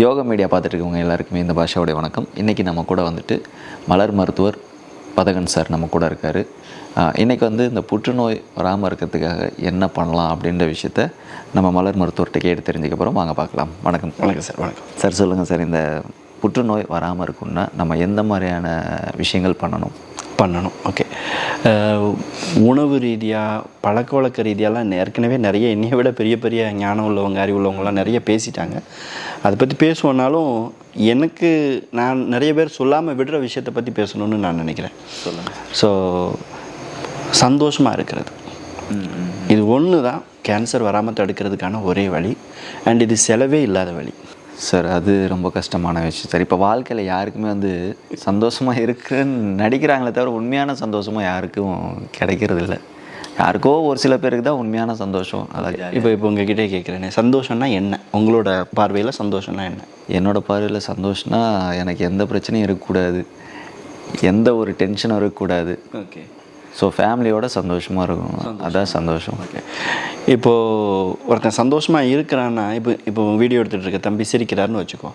Yoga media பார்த்துட்டு இருக்கவங்க எல்லாருக்குமே இந்த பாஷாவுடைய வணக்கம். இன்றைக்கி நம்ம கூட வந்துட்டு மலர் மருத்துவர் பதகன் சார் நம்ம கூட இருக்கார். இன்றைக்கி வந்து இந்த புற்றுநோய் வராமல் இருக்கிறதுக்காக என்ன பண்ணலாம் அப்படின்ற விஷயத்த நம்ம மலர் மருத்துவர்கிட்ட கேட்டு தெரிஞ்சுக்க போகிறோம் வாங்க பார்க்கலாம். வணக்கம். வணக்கம் சார். வணக்கம். சார் சொல்லுங்கள் சார். இந்த புற்றுநோய் வராமல் இருக்குன்னா நம்ம எந்த மாதிரியான விஷயங்கள் பண்ணணும்? பண்ணணும். ஓகே உணவு ரீதியாக பழக்க வழக்க ரீதியாலாம் ஏற்கனவே நிறைய என்னைய விட பெரிய பெரிய ஞானம் உள்ளவங்க அறிவு உள்ளவங்கலாம் நிறைய பேசிட்டாங்க. அதை பற்றி பேசுவோன்னாலும் எனக்கு நான் நிறைய பேர் சொல்லாமல் விடுற விஷயத்தை பற்றி பேசணும்னு நான் நினைக்கிறேன். ஸோ சந்தோஷமாக இருக்கிறது. இது ஒன்று தான் கேன்சர் வராமல் தடுக்கிறதுக்கான ஒரே வழி. அண்ட் இது செலவே இல்லாத வழி. சார் அது ரொம்ப கஷ்டமான விஷயம் சார். இப்போ வாழ்க்கையில் யாருக்குமே வந்து சந்தோஷமாக இருக்குன்னு நடிக்கிறாங்களே தவிர உண்மையான சந்தோஷமாக யாருக்கும் கிடைக்கிறது இல்லை யாருக்கோ ஒரு சில பேருக்கு தான் உண்மையான சந்தோஷம். அதான் இப்போ இப்போ உங்ககிட்டே கேட்குறேனே சந்தோஷம்னா என்ன? உங்களோட பார்வையில் சந்தோஷம்னா என்ன? என்னோட பார்வையில் சந்தோஷம்னா எனக்கு எந்த பிரச்சனையும் இருக்கக்கூடாது. எந்த ஒரு டென்ஷனும் இருக்கக்கூடாது. ஓகே. ஸோ ஃபேமிலியோட சந்தோஷமாக இருக்கணும் அதான் சந்தோஷம். ஓகே இப்போது ஒருத்தன் சந்தோஷமாக இருக்கிறான்னா இப்போ இப்போ வீடியோ எடுத்துகிட்டு இருக்க தம்பி சிரிக்கிறாருன்னு வச்சுக்கோ.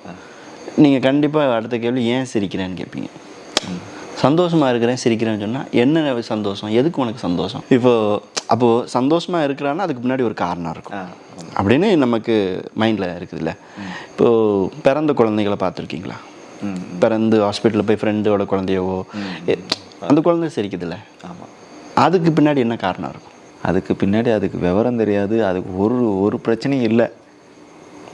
நீங்கள் கண்டிப்பாக அடுத்த கேள்வி ஏன் சிரிக்கிறேன்னு கேட்பீங்க சந்தோஷமாக இருக்கிறேன் சிரிக்கிறேன்னு சொன்னால் என்ன சந்தோஷம்? எதுக்கு உனக்கு சந்தோஷம்? இப்போது அப்போது சந்தோஷமாக இருக்கிறான்னா அதுக்கு முன்னாடி ஒரு காரணம் இருக்கும். அப்படின்னு நமக்கு மைண்டில் இருக்குதுல்ல. இப்போது பிறந்த குழந்தைகளை பார்த்துருக்கீங்களா? பிறந்து ஹாஸ்பிட்டலில் போய் ஃப்ரெண்டோட குழந்தையவோ அந்த குழந்தை சிரிக்குதுல்ல? ஆமாம் அதுக்கு பின்னாடி என்ன காரணம் இருக்கும்? அதுக்கு பின்னாடி அதுக்கு விவரம் தெரியாது. அதுக்கு ஒரு ஒரு பிரச்சனையும் இல்லை.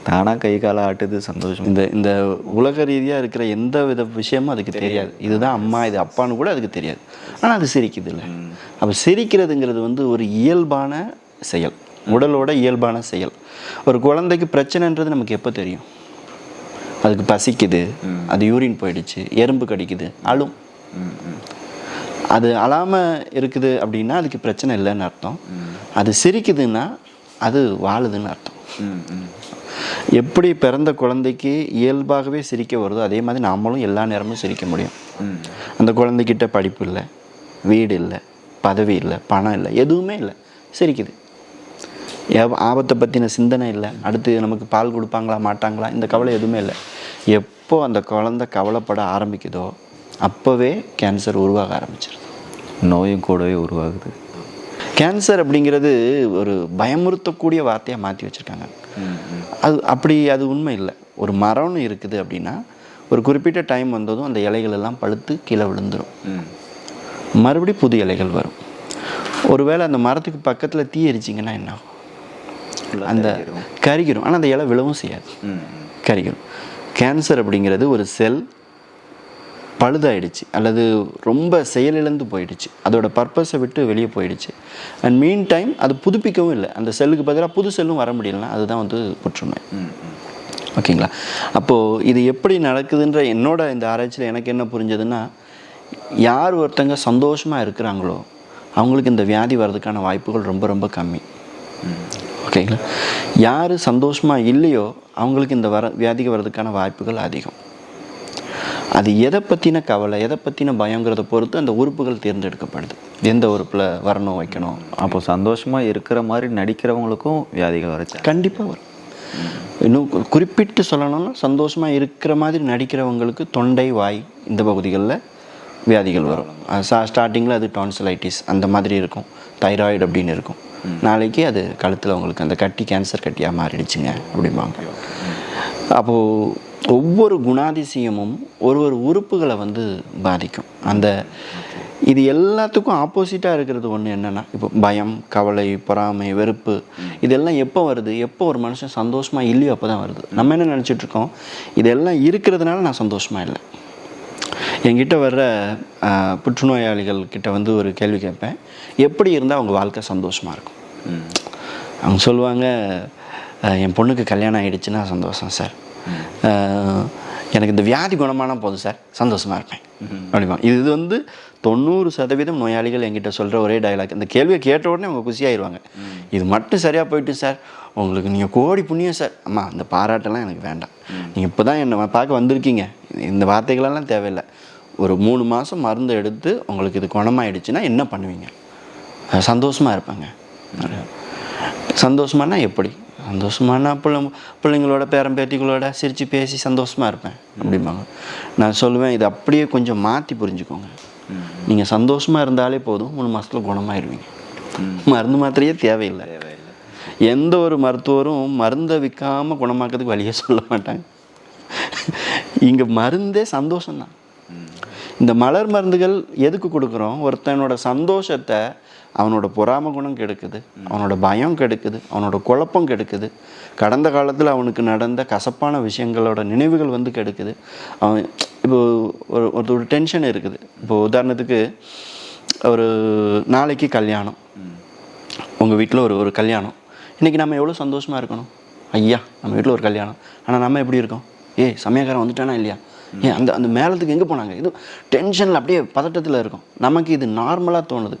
தானாக கை காலை ஆட்டுது சந்தோஷம். இந்த இந்த உலக ரீதியாக இருக்கிற எந்த வித விஷயமும் அதுக்கு தெரியாது. இதுதான் அம்மா இது அப்பான்னு கூட அதுக்கு தெரியாது. ஆனால் அது சிரிக்குது இல்லை அப்போ சிரிக்கிறதுங்கிறது வந்து ஒரு இயல்பான செயல். உடலோட இயல்பான செயல். ஒரு குழந்தைக்கு பிரச்சனைன்றது நமக்கு எப்போ தெரியும்? அதுக்கு பசிக்குது. அது யூரின் போயிடுச்சு. எறும்பு கடிக்குது. அழும். அது அழாமல் இருக்குது அப்படின்னா அதுக்கு பிரச்சனை இல்லைன்னு அர்த்தம். அது சிரிக்குதுன்னா அது வாழுதுன்னு அர்த்தம். எப்படி பிறந்த குழந்தைக்கு இயல்பாகவே சிரிக்க வருதோ அதே மாதிரி நாமளும் எல்லா நேரமும் சிரிக்க முடியும். அந்த குழந்தைகிட்ட படிப்பு இல்லை வீடு இல்லை பதவி இல்லை பணம் இல்லை எதுவுமே இல்லை. சிரிக்குது. ஆபத்தை பற்றின சிந்தனை இல்லை. அடுத்து நமக்கு பால் கொடுப்பாங்களா மாட்டாங்களா இந்த கவலை எதுவுமே இல்லை. எப்போ அந்த குழந்தை கவலைப்பட ஆரம்பிக்குதோ அப்போவே கேன்சர் உருவாக ஆரம்பிச்சிருது. நோயும் கூடவே உருவாகுது. கேன்சர் அப்படிங்கிறது ஒரு பயமுறுத்தக்கூடிய வார்த்தையாக மாற்றி வச்சுருக்காங்க. அது அப்படி அது உண்மை இல்லை. ஒரு மரம்னு இருக்குது அப்படின்னா ஒரு குறிப்பிட்ட டைம் வந்ததும் அந்த இலைகள் எல்லாம் பழுத்து கீழே விழுந்துடும் மறுபடி புது இலைகள் வரும். ஒருவேளை அந்த மரத்துக்கு பக்கத்தில் தீ எரிச்சிங்கன்னா என்ன ஆகும்? அந்த கரிக்கிறோம் ஆனால் அந்த இலை விழவும் செய்யாது. கரிக்கிறோம் கேன்சர் அப்படிங்கிறது ஒரு செல் பழுதாயிடுச்சு அல்லது ரொம்ப செயலிழந்து போயிடுச்சு. அதோட பர்பஸை விட்டு வெளியே போயிடுச்சு. அண்ட் மீன் டைம் அது புதுப்பிக்கவும் இல்லை. அந்த செல்லுக்கு பதிலாக புது செல்லும் வர முடியலனா அதுதான் வந்து புற்றுநோய். ஓகேங்களா? அப்போது இது எப்படி நடக்குதுன்ற என்னோட இந்த ஆராய்ச்சியில் எனக்கு என்ன புரிஞ்சதுன்னா யார் ஒருத்தங்க சந்தோஷமாக இருக்கிறாங்களோ அவங்களுக்கு இந்த வியாதி வர்றதுக்கான வாய்ப்புகள் ரொம்ப ரொம்ப கம்மி. ஓகேங்களா? யார் சந்தோஷமாக இல்லையோ அவங்களுக்கு இந்த வர வியாதிக்கு வர்றதுக்கான வாய்ப்புகள் அதிகம். அது எதை பற்றின கவலை எதை பற்றின பயங்கிறத பொறுத்து அந்த உறுப்புகள் தேர்ந்தெடுக்கப்படுது. எந்த உறுப்பில் வரணும் வைக்கணும். அப்போ சந்தோஷமாக இருக்கிற மாதிரி நடிக்கிறவங்களுக்கும் வியாதிகள் வரச்சு கண்டிப்பாக வரும். இன்னும் குறிப்பிட்டு சொல்லணும்னா சந்தோஷமாக இருக்கிற மாதிரி நடிக்கிறவங்களுக்கு தொண்டை வாய் இந்த பகுதிகளில் வியாதிகள் வரும். ஸ்டார்டிங்கில் அது டான்சிலைட்டிஸ் அந்த மாதிரி இருக்கும். தைராய்டு அப்படின்னு இருக்கும். நாளைக்கு அது கழுத்தில் அவங்களுக்கு அந்த கட்டி கேன்சர் கட்டியாக மாறிடுச்சுங்க அப்படிம்பாங்க. அப்போது ஒவ்வொரு குணாதிசயமும் ஒரு ஒரு உறுப்புகளை வந்து பாதிக்கும். அந்த இது எல்லாத்துக்கும் ஆப்போசிட்டாக இருக்கிறது ஒன்று என்னென்னா இப்போ பயம் கவலை பொறாமை வெறுப்பு இதெல்லாம் எப்போ வருது? எப்போ ஒரு மனுஷன் சந்தோஷமாக இல்லையோ அப்போ தான் வருது. நம்ம என்ன நினச்சிட்டு இருக்கோம்? இதெல்லாம் இருக்கிறதுனால நான் சந்தோஷமாக இல்லை. என்கிட்ட வர்ற புற்றுநோயாளிகள் கிட்ட வந்து ஒரு கேள்வி கேட்பேன். எப்படி இருந்தால் அவங்க வாழ்க்கை சந்தோஷமாக இருக்கும்? அவங்க சொல்லுவாங்க "அஹ், என் பொண்ணுக்கு கல்யாணம் ஆயிடுச்சுன்னா சந்தோஷம் சார். எனக்கு இந்த வியாதி குணமான போதும் சார். சந்தோஷமாக இருப்பேன். அப்படிமா இது வந்து தொண்ணூறு சதவீதம் நோயாளிகள் என்கிட்ட சொல்கிற ஒரே டயலாக் இந்த கேள்வியை கேட்ட உடனே அவங்க குசியாயிருவாங்க இது மட்டும் சரியாக போயிட்டு சார். உங்களுக்கு நீங்கள் கோடி புண்ணியம் சார். அம்மா அந்த பாராட்டெல்லாம் எனக்கு வேண்டாம். நீங்கள் இப்போ தான் என்னை பார்க்க வந்திருக்கீங்க. இந்த வார்த்தைகளெல்லாம் தேவையில்லை. ஒரு மூணு மாதம் மருந்து எடுத்து உங்களுக்கு இது குணமாயிடுச்சுன்னா என்ன பண்ணுவீங்க? சந்தோஷமாக இருப்பாங்க. சந்தோஷமானா எப்படி? சந்தோஷமான பிள்ளை பிள்ளைங்களோட பேரன் பேத்திகளோட சிரித்து பேசி சந்தோஷமாக இருப்பேன். அப்படிம்பாங்க. நான் சொல்லுவேன் இதை அப்படியே கொஞ்சம் மாற்றி புரிஞ்சுக்கோங்க. நீங்கள் சந்தோஷமாக இருந்தாலே போதும் மூணு மாதத்தில் குணமாயிருவீங்க. மருந்து மாத்திரையே தேவையில்லை. எந்த ஒரு மருத்துவரும் மருந்தை விற்காமல் குணமாக்கிறதுக்கு வழியே சொல்ல மாட்டாங்க. இங்கே மருந்தே சந்தோஷம்தான். இந்த மலர் மருந்துகள் எதுக்கு கொடுக்குறோம்? ஒருத்தனோட சந்தோஷத்தை அவனோட பொறாம குணம் கெடுக்குது அவனோட பயம் கெடுக்குது அவனோட குழப்பம் கெடுக்குது. கடந்த காலத்தில் அவனுக்கு நடந்த கசப்பான விஷயங்களோட நினைவுகள் வந்து கெடுக்குது. அவன் இப்போ ஒரு ஒரு- டென்ஷன் இருக்குது. இப்போ உதாரணத்துக்கு ஒரு நாளைக்கு கல்யாணம். உங்கள் வீட்டில் ஒரு ஒரு கல்யாணம். இன்றைக்கி நம்ம எவ்வளோ சந்தோஷமாக இருக்கணும்? ஐயா நம்ம வீட்டில் ஒரு கல்யாணம். ஆனால் நம்ம எப்படி இருக்கோம்? ஏய் சமயக்காரன் வந்துட்டானா இல்லையா? ஏன் அந்த அந்த மேளத்துக்கு எங்கே போனாங்க? இது டென்ஷனில் அப்படியே பதட்டத்தில் இருக்கும். நமக்கு இது நார்மலாக தோணுது.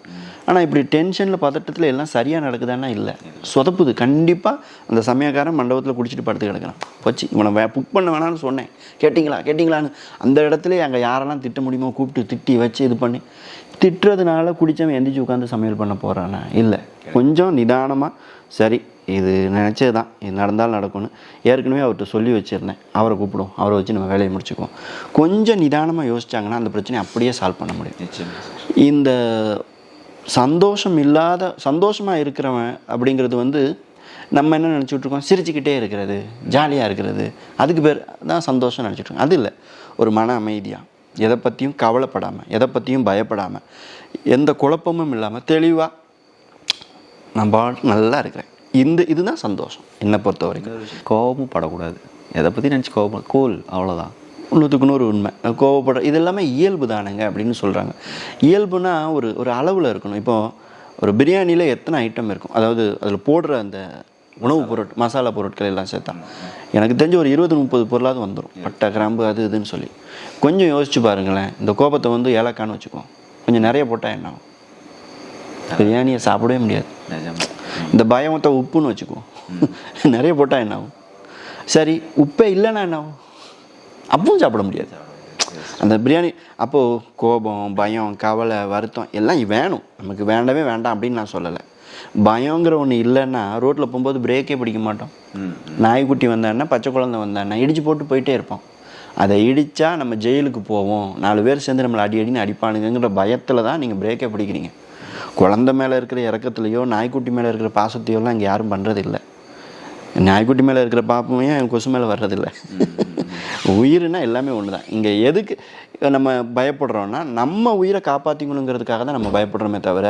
ஆனால் இப்படி டென்ஷனில் பதட்டத்தில் எல்லாம் சரியாக நடக்குதான்னா இல்லை. சொதப்புது. கண்டிப்பாக அந்த சமயக்காரன் மண்டபத்தில் குடிச்சிட்டு படுத்து கிடக்கிறான். போச்சு இவனை வே புக் பண்ண வேணாம்னு சொன்னேன். கேட்டிங்களா? கேட்டிங்களான்னு. அந்த இடத்துல அங்கே யாரெல்லாம் திட்ட முடியுமோ கூப்பிட்டு திட்டி வச்சு இது பண்ணி திட்டுறதுனால குடித்தவன் எந்திரிச்சு உட்காந்து சமையல் பண்ண போகிறானா இல்லை. கொஞ்சம் நிதானமாக சரி இது நினச்சது தான். இது நடந்தாலும் நடக்கும்னு. ஏற்கனவே அவர்கிட்ட சொல்லி வச்சுருந்தேன். அவரை கூப்பிடுவோம் அவரை வச்சு நம்ம வேலையை முடிச்சுக்குவோம். கொஞ்சம் நிதானமாக யோசிச்சாங்கன்னா அந்த பிரச்சனையை அப்படியே சால்வ் பண்ண முடியும். இந்த சந்தோஷம் இல்லாத சந்தோஷமாக இருக்கிறவன் அப்படிங்கிறது வந்து நம்ம என்ன நினச்சிட்டு இருக்கோம்? சிரிச்சுக்கிட்டே இருக்கிறது ஜாலியாக இருக்கிறது. அதுக்கு பேர் தான் சந்தோஷம் நினச்சிட்டு இருக்கோம். அது இல்லை. ஒரு மன அமைதியாக எதை பற்றியும் கவலைப்படாமல் எதை பற்றியும் பயப்படாமல் எந்த குழப்பமும் இல்லாமல் தெளிவாக நான் பாட்டு நல்லா இருக்கிறேன். இந்த இதுதான் சந்தோஷம். என்னை பொறுத்த வரைக்கும். கோபமும் படக்கூடாது எதை பற்றி நினச்சி கோபம் கூல் அவ்வளோதான் நூற்றுக்கு நூறு உண்மை. கோவப்பட இது எல்லாமே இயல்பு தானுங்க அப்படின்னு சொல்கிறாங்க இயல்புனா ஒரு ஒரு அளவில் இருக்கணும். இப்போ ஒரு பிரியாணியில் எத்தனை ஐட்டம் இருக்கும்? அதாவது அதில் போடுற அந்த உணவுப் பொருட் மசாலா பொருட்கள் எல்லாம் சேர்த்தா. எனக்கு தெரிஞ்ச ஒரு இருபது முப்பது பொருளாவது வந்துடும் பட்டை கிராம்பு அது இதுன்னு சொல்லி. கொஞ்சம் யோசிச்சு பாருங்களேன். இந்த கோபத்தை வந்து ஏலக்கான்னு வச்சுக்குவோம். கொஞ்சம் நிறைய போட்டால் என்ன ஆகும்? பிரியாணியை சாப்பிடவே முடியாது. இந்த பயமத்தை உப்புன்னு வச்சுக்குவோம் நிறைய போட்டால் என்ன ஆகும் சரி உப்பே இல்லைன்னா என்ன ஆகும் அப்பவும் சாப்பிட முடியாது. அந்த பிரியாணி அப்போது கோபம் பயம் கவலை வருத்தம் எல்லாம் வேணும். நமக்கு வேண்டவே வேண்டாம் அப்படின்னு நான் சொல்லலை. பயங்கிற ஒன்று இல்லைன்னா ரோட்டில் போகும்போது பிரேக்கே பிடிக்க மாட்டோம். நாய்க்குட்டி வந்தான்னா பச்சை குழந்தை வந்தான்னா இடிச்சு போட்டு போயிட்டே இருப்போம். அதை இடித்தா நம்ம ஜெயிலுக்கு போவோம். நாலு பேர் சேர்ந்து நம்மளை அடி அடின்னு அடிப்பானுங்கிற பயத்தில் தான் நீங்கள் பிரேக்கே பிடிக்கிறீங்க. குழந்தை மேலே இருக்கிற இறக்கத்துலையோ நாய்க்குட்டி மேலே இருக்கிற பாசத்தையோலாம் இங்கே யாரும் பண்ணுறது இல்லை நாய்க்குட்டி மேலே இருக்கிற பாப்பமையும் என் கொசு மேலே வர்றதில்ல. உயிர்னா எல்லாமே ஒன்று தான் இங்கே எதுக்கு நம்ம பயப்படுறோம்னா நம்ம உயிரை காப்பாற்றிக்கணுங்கிறதுக்காக தான் நம்ம பயப்படுறோமே தவிர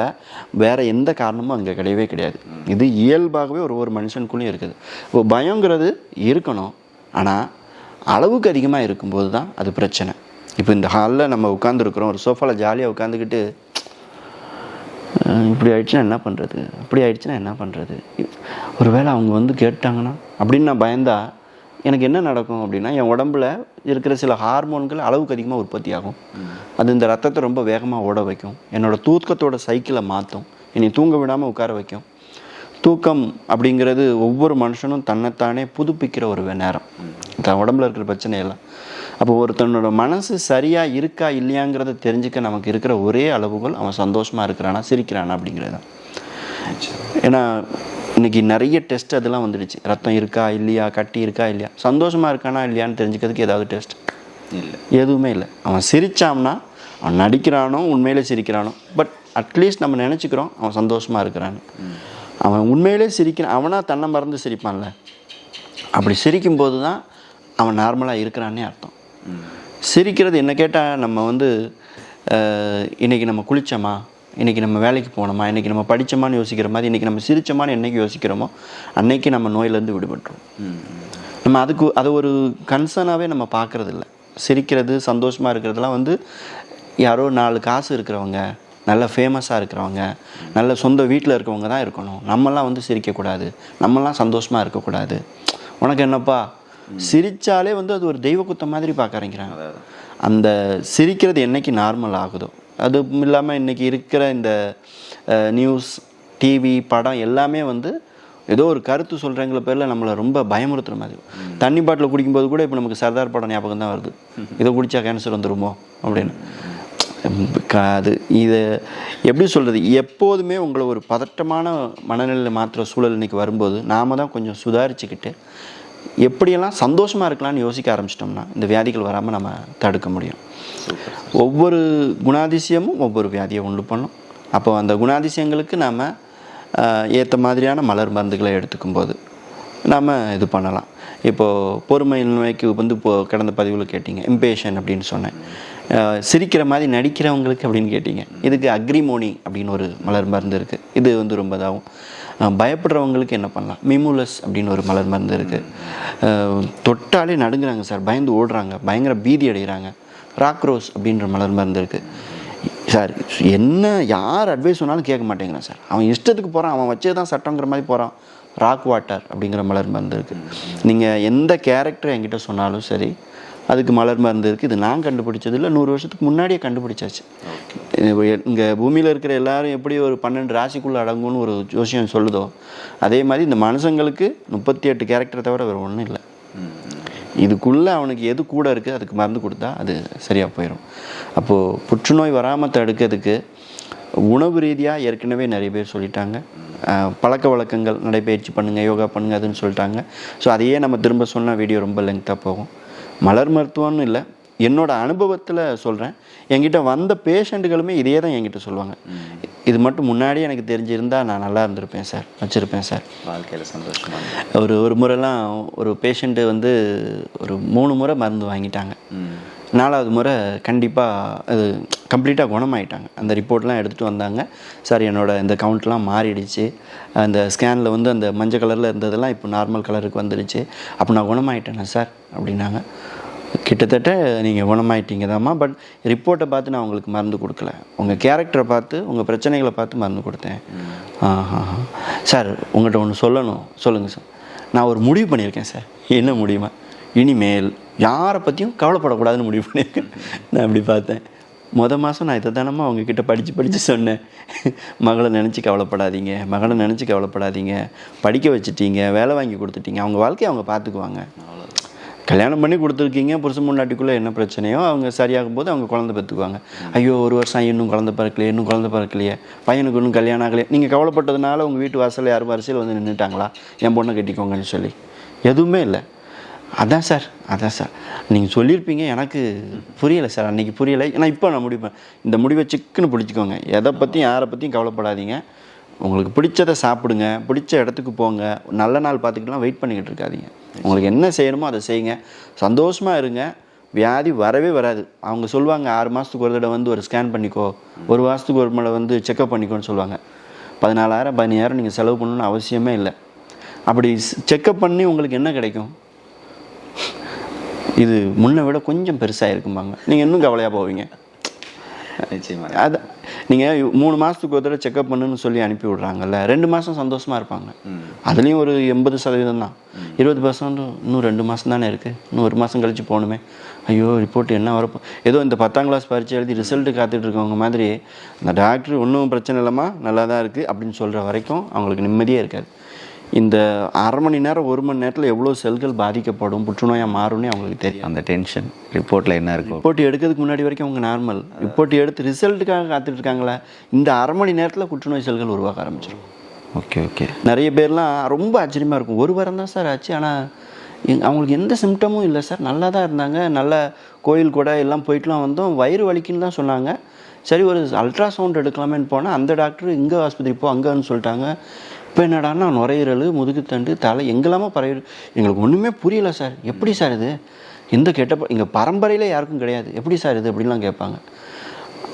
வேறு எந்த காரணமும் அங்கே கிடையவே கிடையாது. இது இயல்பாகவே ஒரு ஒரு மனுஷனுக்குள்ளேயும் இருக்குது. இப்போ பயங்கிறது இருக்கணும். ஆனால் அளவுக்கு அதிகமாக இருக்கும்போது தான் அது பிரச்சனை. இப்போ இந்த ஹாலில் நம்ம உட்காந்துருக்குறோம் ஒரு சோஃபாவில் ஜாலியாக உட்காந்துக்கிட்டு இப்படி ஆயிடுச்சுன்னா என்ன பண்ணுறது அப்படி ஆயிடுச்சுன்னா என்ன பண்ணுறது ஒருவேளை அவங்க வந்து கேட்டாங்கன்னா அப்படின்னு நான் பயந்தா எனக்கு என்ன நடக்கும் அப்படின்னா என் உடம்புல இருக்கிற சில ஹார்மோன்கள் அளவுக்கு அதிகமாக உற்பத்தி ஆகும் அது இந்த ரத்தத்தை ரொம்ப வேகமாக ஓட வைக்கும். என்னோடய தூக்கத்தோட சைக்கிளை மாற்றும் என்னை தூங்க விடாமல் உட்கார வைக்கும். தூக்கம் அப்படிங்கிறது ஒவ்வொரு மனுஷனும் தன்னைத்தானே புதுப்பிக்கிற ஒரு நேரம். தன் உடம்புல இருக்கிற பிரச்சனையெல்லாம். அப்போ ஒருத்தனோட மனசு சரியாக இருக்கா இல்லையாங்கிறத தெரிஞ்சுக்க நமக்கு இருக்கிற ஒரே அளவுகோல் அவன் சந்தோஷமாக இருக்கிறானா சிரிக்கிறானா அப்படிங்கிறது தான். ஏன்னா இன்னைக்கு நிறைய டெஸ்ட் அதெல்லாம் வந்துடுச்சு. ரத்தம் இருக்கா இல்லையா கட்டி இருக்கா இல்லையா சந்தோஷமாக இருக்கானா இல்லையான்னு தெரிஞ்சுக்கிறதுக்கு ஏதாவது டெஸ்ட் இல்லை. எதுவுமே இல்லை. அவன் சிரிச்சான்னா அவன் நடிக்கிறானோ உண்மையிலே சிரிக்கிறானோ பட் அட்லீஸ்ட் நம்ம நினச்சிக்கிறோம் அவன் சந்தோஷமாக இருக்கிறான்னு. அவன் உண்மையிலே சிரிக்கிறான் அவனாக தன்னை மறந்து சிரிப்பான்ல. அப்படி சிரிக்கும்போது தான் அவன் நார்மலாக இருக்கிறான்னே அர்த்தம். சிரிக்கிறது என்ன கேட்டால் நம்ம வந்து இன்றைக்கி இன்னைக்கு நம்ம குளித்தோமா இன்றைக்கி நம்ம வேலைக்கு போனோமா? இன்றைக்கி நம்ம படித்தோமான்னு யோசிக்கிற மாதிரி இன்றைக்கி நம்ம சிரிச்சோமான்னு என்றைக்கு யோசிக்கிறோமோ அன்னைக்கு நம்ம நோயிலேருந்து விடுபட்டுரும். நம்ம அதுக்கு அது ஒரு கன்சர்னாகவே நம்ம பார்க்கறது சிரிக்கிறது சந்தோஷமாக இருக்கிறதுலாம் வந்து யாரோ நாலு காசு இருக்கிறவங்க நல்ல ஃபேமஸாக இருக்கிறவங்க நல்ல சொந்த வீட்டில் இருக்கவங்க தான் இருக்கணும். நம்மலாம் வந்து சிரிக்கக்கூடாது. நம்மலாம் சந்தோஷமாக இருக்கக்கூடாது. உனக்கு என்னப்பா? சிரிச்சாலே வந்து அது ஒரு தெய்வ குத்தம் மாதிரி பார்க்க ஆரம்பிக்கிறாங்க. அந்த சிரிக்கிறது என்னைக்கு நார்மல் ஆகுதோ? அது இல்லாமல் இன்னைக்கு இருக்கிற இந்த நியூஸ் டிவி படம் எல்லாமே வந்து ஏதோ ஒரு கருத்து சொல்கிறங்கிற பேரில் நம்மளை ரொம்ப பயமுறுத்துற மாதிரி. தண்ணி பாட்டில் குடிக்கும்போது கூட இப்போ நமக்கு சர்தார் படம் ஞாபகம் தான் வருது. இதை குடித்தா கேன்சர் வந்துருமோ? அப்படின்னு. க- அது இது எப்படி சொல்கிறது எப்போதுமே உங்களை ஒரு பதட்டமான மனநிலையில் மாற்றுற சூழல் இன்னைக்கு வரும்போது நாம தான் கொஞ்சம் சுதாரிச்சுக்கிட்டு எப்படியெல்லாம் சந்தோஷமாக இருக்கலாம்னு யோசிக்க ஆரம்பிச்சிட்டோம்னா இந்த வியாதிகள் வராமல் நம்ம தடுக்க முடியும். ஒவ்வொரு குணாதிசயமும் ஒவ்வொரு வியாதியை உண்டு பண்ணும். அப்போ அந்த குணாதிசயங்களுக்கு நாம் ஏற்ற மாதிரியான மலர் மருந்துகளை எடுத்துக்கும்போது நாம் இது பண்ணலாம். இப்போது பொறுமையின்மைக்கு வந்து இப்போ கடந்த பதிவில் கேட்டீங்க இம்பேஷன் அப்படின்னு சொன்னேன். சிரிக்கிற மாதிரி நடிக்கிறவங்களுக்கு அப்படின்னு கேட்டீங்க. இதுக்கு அக்ரிமோனி அப்படின்னு ஒரு மலர் மருந்து இருக்குது இது வந்து ரொம்ப இதாகும். பயப்படுறவங்களுக்கு என்ன பண்ணலாம்? மிமுலஸ் அப்படின்னு ஒரு மலர் மருந்து இருக்குது தொட்டாலே நடுங்குறாங்க சார். பயந்து ஓடுறாங்க. பயங்கர பீதி அடைகிறாங்க. ராக்ரோஸ் அப்படின்ற மலர் மருந்து இருக்குது சார் என்ன யார் அட்வைஸ் சொன்னாலும் கேட்க மாட்டேங்கிறான் சார். அவன் இஷ்டத்துக்கு போகிறான் அவன் வச்சே தான் சட்டங்கிற மாதிரி போகிறான் ராக் வாட்டர் அப்படிங்கிற மலர் மருந்து இருக்குது நீங்கள் எந்த கேரக்டர் என்கிட்ட சொன்னாலும் சரி அதுக்கு மலர் மருந்து இருக்குது இது நான் கண்டுபிடிச்சது இல்லை நூறு வருஷத்துக்கு முன்னாடியே கண்டுபிடிச்சாச்சு. இங்கே பூமியில் இருக்கிற எல்லாரும் எப்படி ஒரு பன்னெண்டு ராசிக்குள்ளே அடங்கும்னு ஒரு ஜோசியம் சொல்லுதோ அதே மாதிரி இந்த மனுஷங்களுக்கு முப்பத்தி எட்டு கேரக்டரை தவிர வேறு ஒன்றும் இல்லை. இதுக்குள்ளே அவனுக்கு எது கூட இருக்குது அதுக்கு மருந்து கொடுத்தா அது சரியாக போயிடும் அப்போது புற்றுநோய் வராமல் தடுக்கிறதுக்கு உணவு ரீதியாக ஏற்கனவே நிறைய பேர் சொல்லிட்டாங்க. பழக்க வழக்கங்கள் நடைபயிற்சி பண்ணுங்கள் யோகா பண்ணுங்க அதுன்னு சொல்லிட்டாங்க. ஸோ அதையே நம்ம திரும்ப சொன்ன வீடியோ ரொம்ப லெங்க்த்தாக போகும். மலர் மருத்துவம்னு இல்லை. என்னோட அனுபவத்தில் சொல்கிறேன் என்கிட்ட வந்த பேஷண்ட்டுகளுமே இதே தான் என்கிட்ட சொல்லுவாங்க. இது மட்டும் முன்னாடியே எனக்கு தெரிஞ்சிருந்தா நான் நல்லா இருந்திருப்பேன் சார். வச்சுருப்பேன் சார். வாழ்க்கையில் சந்தோஷமாக ஒரு ஒரு முறைலாம் ஒரு பேஷண்ட்டு வந்து ஒரு மூணு முறை மருந்து வாங்கிட்டாங்க. நாலாவது முறை கண்டிப்பாக அது கம்ப்ளீட்டாக குணமாயிட்டாங்க. அந்த ரிப்போர்ட்லாம் எடுத்துகிட்டு வந்தாங்க. சார் என்னோட இந்த கவுண்ட்லாம் மாறிடுச்சு. அந்த ஸ்கேனில் வந்து அந்த மஞ்சள் கலரில் இருந்ததெல்லாம் இப்போ நார்மல் கலருக்கு வந்துடுச்சு. அப்போ நான் குணமாயிட்டேனா சார்? அப்படின்னாங்க. கிட்டத்தட்ட நீங்கள் குணமாயிட்டீங்க தாம்மா பட் ரிப்போர்ட்டை பார்த்து நான் உங்களுக்கு மருந்து கொடுக்கல. உங்கள் கேரக்டரை பார்த்து உங்கள் பிரச்சனைகளை பார்த்து மருந்து கொடுத்தேன். ஆஹா சார் உங்கள்கிட்ட ஒன்று சொல்லணும். சொல்லுங்கள் சார். நான் ஒரு முடிவு பண்ணியிருக்கேன் சார். என்ன முடியுமா? இனிமேல் யாரை பற்றியும் கவலைப்படக்கூடாதுன்னு முடிவு பண்ணியிருக்கேன். நான் அப்படி பார்த்தேன். முத மாதம் நான் இதை தானம்மா அவங்கக்கிட்ட படித்து படித்து சொன்னேன். மகளை நினச்சி கவலைப்படாதீங்க மகளை நினச்சி கவலைப்படாதீங்க. படிக்க வச்சுட்டீங்க வேலை வாங்கி கொடுத்துட்டீங்க. அவங்க வாழ்க்கையை அவங்க பார்த்துக்குவாங்க. கல்யாணம் பண்ணி கொடுத்துருக்கீங்க புருஷன் முன்னாட்டிக்குள்ளே என்ன பிரச்சனையோ அவங்க சரியாகும் போது அவங்க குழந்தை பெற்றுக்குவாங்க. ஐயோ ஒரு வருஷம் இன்னும் குழந்தை பிறக்கலையே இன்னும் குழந்தை பிறக்கலையே. பையனுக்கு இன்னும் கல்யாணம் ஆகலையே. நீங்கள் கவலைப்பட்டதுனால உங்கள் வீட்டு வாசலில் யாரும் வரிசையில் வந்து நின்றுட்டாங்களா என் பொண்ணை கட்டிக்கோங்கன்னு சொல்லி. எதுவுமே இல்லை. அதான் சார் அதான் சார். நீங்கள் சொல்லியிருப்பீங்க எனக்கு புரியலை சார். அன்றைக்கி புரியலை. ஏன்னா இப்போ நான் முடிப்பேன். இந்த முடிவை சிக்குன்னு பிடிச்சிக்கோங்க. எதை பற்றியும் யாரை பற்றியும் கவலைப்படாதீங்க. உங்களுக்கு பிடிச்சதை சாப்பிடுங்க பிடிச்ச இடத்துக்கு போங்க. நல்ல நாள் பார்த்துக்கிட்டுலாம் வெயிட் பண்ணிக்கிட்டு இருக்காதீங்க. உங்களுக்கு என்ன செய்யணுமோ அதை செய்யுங்க. சந்தோஷமாக இருங்க. வியாதி வரவே வராது. அவங்க சொல்லுவாங்க ஆறு மாதத்துக்கு ஒரு தடவை வந்து ஒரு ஸ்கேன் பண்ணிக்கோ. ஒரு மாதத்துக்கு ஒரு முறை வந்து செக்கப் பண்ணிக்கோன்னு சொல்லுவாங்க. பதினாலாயிரம் பதினாயிரம் நீங்கள் செலவு பண்ணணும்னு அவசியமே இல்லை. அப்படி செக்கப் பண்ணி உங்களுக்கு என்ன கிடைக்கும்? இது முன்னை விட கொஞ்சம் பெருசாக இருக்கும்பாங்க. நீங்கள் இன்னும் கவலையாக போவீங்க. நிச்சயமாக அது நீங்கள் மூணு மாதத்துக்கு ஒரு தடவை செக்கப் பண்ணுன்னு சொல்லி அனுப்பி விட்றாங்கல்ல ரெண்டு மாதம் சந்தோஷமாக இருப்பாங்க. அதுலேயும் ஒரு எண்பது சதவீதம் தான். இருபது பர்சன்ட் இன்னும் ரெண்டு மாதம் தானே இருக்குது இன்னும் ஒரு மாதம் கழிச்சு போகணுமே. ஐயோ ரிப்போர்ட் என்ன வரப்போ ஏதோ இந்த பத்தாம் கிளாஸ் பரீட்சை எழுதி ரிசல்ட்டு காத்துட்டு இருக்கவங்க மாதிரி இந்த டாக்டர் ஒன்றும் பிரச்சனை இல்லைம்மா நல்லா தான் இருக்குது அப்படின்னு சொல்கிற வரைக்கும் அவங்களுக்கு நிம்மதியே இருக்காது. இந்த அரை மணி நேரம் ஒரு மணி நேரத்தில் எவ்வளோ செல்கள் பாதிக்கப்படும் புற்றுநோயாக மாறும்னே அவங்களுக்கு தெரியும். அந்த டென்ஷன் ரிப்போர்ட்டில் என்ன இருக்கும் ரிப்போர்ட் எடுக்கிறதுக்கு முன்னாடி வரைக்கும் அவங்க நார்மல் ரிப்போர்ட் எடுத்து ரிசல்ட்டுக்காக காத்துட்டு இருக்காங்களா இந்த அரை மணி நேரத்தில் புற்றுநோய் செல்கள் உருவாக ஆரம்பிச்சிடும். ஓகே ஓகே நிறைய பேர்லாம் ரொம்ப ஆச்சரியமாக இருக்கும். ஒரு வாரம் தான் சார் ஆச்சு. ஆனால் அவங்களுக்கு எந்த சிம்டமும் இல்லை சார். நல்லா தான் இருந்தாங்க. நல்ல கோயில் கூட எல்லாம் போயிட்டுலாம் வந்தோம். வயிறு வலிக்குன்னு தான் சொன்னாங்க. சரி ஒரு அல்ட்ராசவுண்ட் எடுக்கலாமேன்னு போனால் அந்த டாக்டர் இங்கே ஆஸ்பத்திரி போ அங்கேன்னு சொல்லிட்டாங்க. இப்போ என்னடான்னா நுரையீரல் முதுகுத்தண்டு தலை எங்கெல்லாமோ பரவி எங்களுக்கு ஒன்றுமே புரியல சார். எப்படி சார் இது? இந்த கெட்ட இங்கே பரம்பரையிலே யாருக்கும் கிடையாது. எப்படி சார் இது? அப்படிலாம் கேட்பாங்க.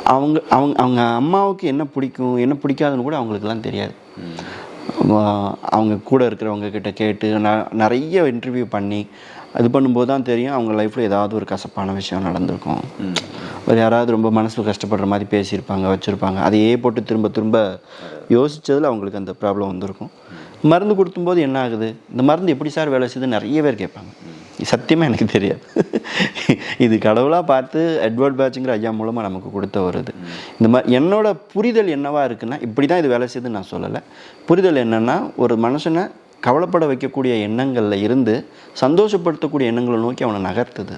அவங்க அவங்க அவங்க அம்மாவுக்கு என்ன பிடிக்கும் என்ன பிடிக்காதுன்னு கூட அவங்களுக்குலாம் தெரியாது. அவங்க கூட இருக்கிறவங்க கிட்ட கேட்டு ந- நிறைய இன்டர்வியூ பண்ணி இது பண்ணும்போது தான் தெரியும் அவங்க லைஃப்பில் ஏதாவது ஒரு கசப்பான விஷயம் நடந்திருக்கும். ஒரு யாராவது ரொம்ப மனசில் கஷ்டப்படுற மாதிரி பேசியிருப்பாங்க வச்சுருப்பாங்க. அதையே போட்டு திரும்ப திரும்ப யோசித்ததில் அவங்களுக்கு அந்த ப்ராப்ளம் வந்திருக்கும். மருந்து கொடுத்தும்போது என்ன ஆகுது? இந்த மருந்து எப்படி சார் வேலை செய்யுது நிறைய பேர் கேட்பாங்க. சத்தியமாக எனக்கு தெரியாது. இது கடவுளாக பார்த்து எட்வர்ட் பேட்சுங்கிற ஐயா மூலமாக நமக்கு கொடுத்த ஒரு இது. இந்த மாதிரி என்னோட புரிதல் என்னவாக இருக்குன்னா இப்படி தான் இது வேலை செய்யுதுன்னு நான் சொல்லலை. புரிதல் என்னென்னா ஒரு மனுஷனை கவலைப்பட வைக்கக்கூடிய எண்ணங்களில் இருந்து சந்தோஷப்படுத்தக்கூடிய எண்ணங்களை நோக்கி அவனை நகர்த்துது.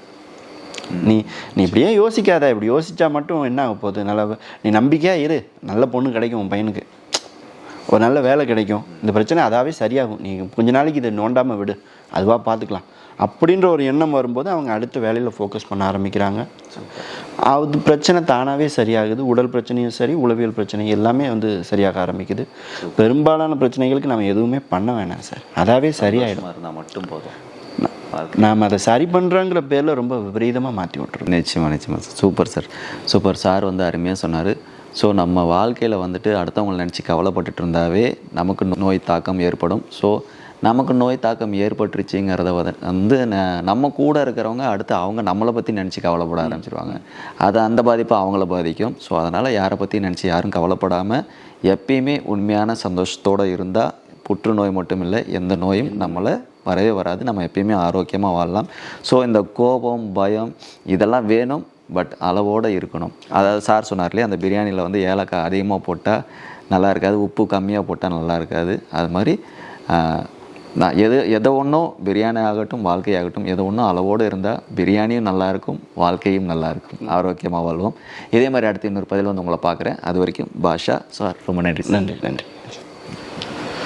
நீ நீ இப்படியே யோசிக்காத. இப்படி யோசித்தா மட்டும் என்ன ஆக போகுது? நல்லா நீ நம்பிக்கையாக இரு. நல்ல பொண்ணு கிடைக்கும் உன் பையனுக்கு. ஒரு நல்ல வேலை கிடைக்கும். இந்த பிரச்சனை அதாவே சரியாகும். நீ கொஞ்ச நாளைக்கு இதை நோண்டாமல் விடு. அதுவாக பார்த்துக்கலாம் அப்படின்ற ஒரு எண்ணம் வரும்போது அவங்க அடுத்த வேலையில் ஃபோக்கஸ் பண்ண ஆரம்பிக்கிறாங்க. அது பிரச்சனை தானாகவே சரியாகுது. உடல் பிரச்சனையும் சரி உளவியல் பிரச்சனை எல்லாமே வந்து சரியாக ஆரம்பிக்குது. பெரும்பாலான பிரச்சனைகளுக்கு நம்ம எதுவுமே பண்ண வேணாம் சார். அதாவே சரியாயிடும். இருந்தால் மட்டும் போதும். நாம் அதை சரி பண்ணுறோங்கிற பேரில் ரொம்ப விபரீதமாக மாற்றி விட்டுருவோம் நிச்சயமா நிச்சயமா sir. Super sir. Super sir வந்து அருமையாக சொன்னார். ஸோ நம்ம வாழ்க்கையில் வந்துட்டு அடுத்தவங்களை நினச்சி கவலைப்பட்டுட்டு இருந்தாவே நமக்கு நோய் தாக்கம் ஏற்படும். ஸோ நமக்கு நோய் தாக்கம் ஏற்பட்டுருச்சுங்கிறத வந்து வந்து ந- நம்ம கூட இருக்கிறவங்க அடுத்து அவங்க நம்மளை பற்றி நினச்சி கவலைப்பட ஆரம்பிச்சிருவாங்க. அது அந்த பாதிப்பு அவங்கள பாதிக்கும். ஸோ அதனால் யாரை பற்றி நினச்சி யாரும் கவலைப்படாமல் எப்பயுமே உண்மையான சந்தோஷத்தோடு இருந்தால் புற்றுநோய் மட்டும் இல்லை எந்த நோயும் நம்மளை வரவே வராது. நம்ம எப்பயுமே ஆரோக்கியமாக வாழலாம். ஸோ இந்த கோபம் பயம் இதெல்லாம் வேணும். பட் அளவோடு இருக்கணும். அதாவது சார் சொன்னார் இல்லையா அந்த பிரியாணியில் வந்து ஏலக்காய் அதிகமாக போட்டால் நல்லா இருக்காது உப்பு கம்மியாக போட்டால் நல்லா இருக்காது. அது மாதிரி நான் எது எதை ஒன்றும் பிரியாணி ஆகட்டும் வாழ்க்கை ஆகட்டும் எது ஒன்றும் அளவோடு இருந்தால் பிரியாணியும் நல்லாயிருக்கும் வாழ்க்கையும் நல்லாயிருக்கும் ஆரோக்கியமாக வாழ்வோம். இதே மாதிரி அடுத்து இன்னொரு பதில் வந்து உங்களை பார்க்குறேன். அது வரைக்கும் பாஷா சார் ரொம்ப நன்றி. நன்றி நன்றி.